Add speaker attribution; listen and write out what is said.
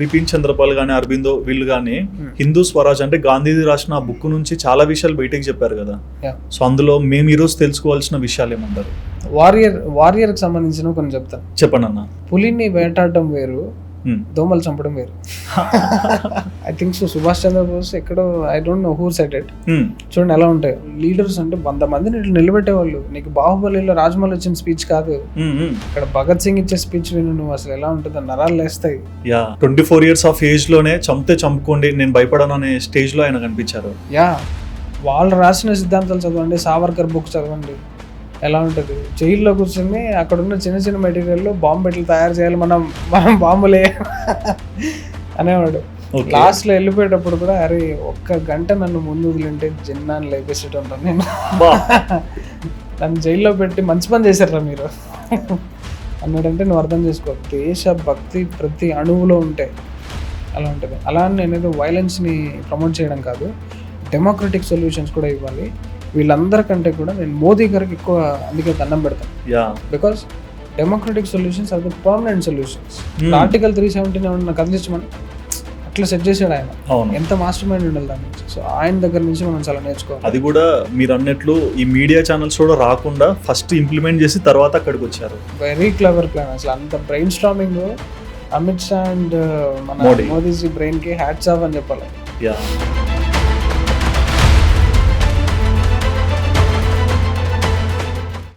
Speaker 1: బిపిన్ చంద్రపాల్ కానీ అరబిందో వీళ్ళు కానీ
Speaker 2: Hmm.
Speaker 1: హిందూ స్వరాజ్ అంటే గాంధీజీ రాసిన ఆ బుక్ నుంచి చాలా విషయాలు బయటకు చెప్పారు కదా. సో అందులో మేము ఈరోజు తెలుసుకోవాల్సిన విషయాలు ఏమంటారు
Speaker 2: వారియర్ వారియర్కి సంబంధించిన కొన్ని చెప్తాను
Speaker 1: చెప్పండి అన్న
Speaker 2: పులిని వేటాడడం వేరు. దోమలు చంపడం వేరు. I think so Subhash Chandrabose ఎక్కడో I don't know who set it
Speaker 1: Hmm.
Speaker 2: చూడండి ఎలా ఉంటాయి. లీడర్స్ అంటే వంద మందిని ఇట్లా నిలబెట్టేవాళ్ళు. నీకు బాహుబలిలో రాజమౌళి వచ్చిన స్పీచ్ కాదు.
Speaker 1: Hmm, hmm.
Speaker 2: ఇక్కడ భగత్ సింగ్ ఇచ్చే స్పీచ్ విను నువ్వు అసలు ఎలా ఉంటుందో? నరాలు లేస్తాయి.
Speaker 1: Yeah twenty four years of ఏజ్లోనే చంపితే చంపుకోండి నేను భయపడను అనే స్టేజ్లో ఆయన కనిపించారు.
Speaker 2: యా వాళ్ళు రాసిన సిద్ధాంతాలు చదవండి సావర్కర్ బుక్ చదవండి. ఎలా ఉంటుంది? జైల్లో కూర్చొని అక్కడ ఉన్న చిన్న చిన్న మెటీరియల్లో బాంబు పెట్లు తయారు చేయాలి మనం మనం బాంబులే అనేవాడు.
Speaker 1: Okay.
Speaker 2: లాస్ట్లో వెళ్ళిపోయేటప్పుడు కూడా అరే ఒక్క గంట నన్ను ముందు వదిలింటే జిన్నాన్ని లేపేసేటంటాను నేను. నన్ను జైల్లో పెట్టి మంచి పని చేశారా మీరు. అన్నాడంటే నువ్వు అర్థం చేసుకో దేశ భక్తి ప్రతి అణువులో ఉంటాయి అలా ఉంటుంది. అలా నేనేదో వైలెన్స్ని ప్రమోట్ చేయడం కాదు డెమోక్రటిక్ సొల్యూషన్స్ కూడా ఇవ్వాలి. వీళ్ళందరికంటే కూడా నేను మోదీ గారికి ఎక్కువ అందుకే దండం పెడతాను
Speaker 1: yeah.
Speaker 2: Because democratic solutions are the permanent solutions. Article three seventeen ఏమన్నా కదిలించమని అట్లా సెట్ చేశాడు ఆయన. ఎంత మాస్టర్ మైండ్ ఉండాలి దాని నుంచి? సో ఆయన దగ్గర నుంచి మనం చాలా నేర్చుకోవాలి.
Speaker 1: అది కూడా మీరు అన్నట్లు ఈ మీడియా ఛానల్స్ కూడా రాకుండా ఫస్ట్ ఇంప్లిమెంట్ చేసి తర్వాత అక్కడికి వచ్చారు.
Speaker 2: వెరీ క్లవర్ ప్లాన్ అసలు అంత brain storming Amit Shah and మన
Speaker 1: మోడీ.
Speaker 2: మోదీజీ బ్రెయిన్కి హ్యాట్స్ ఆఫ్ అని చెప్పాలి.
Speaker 1: యా.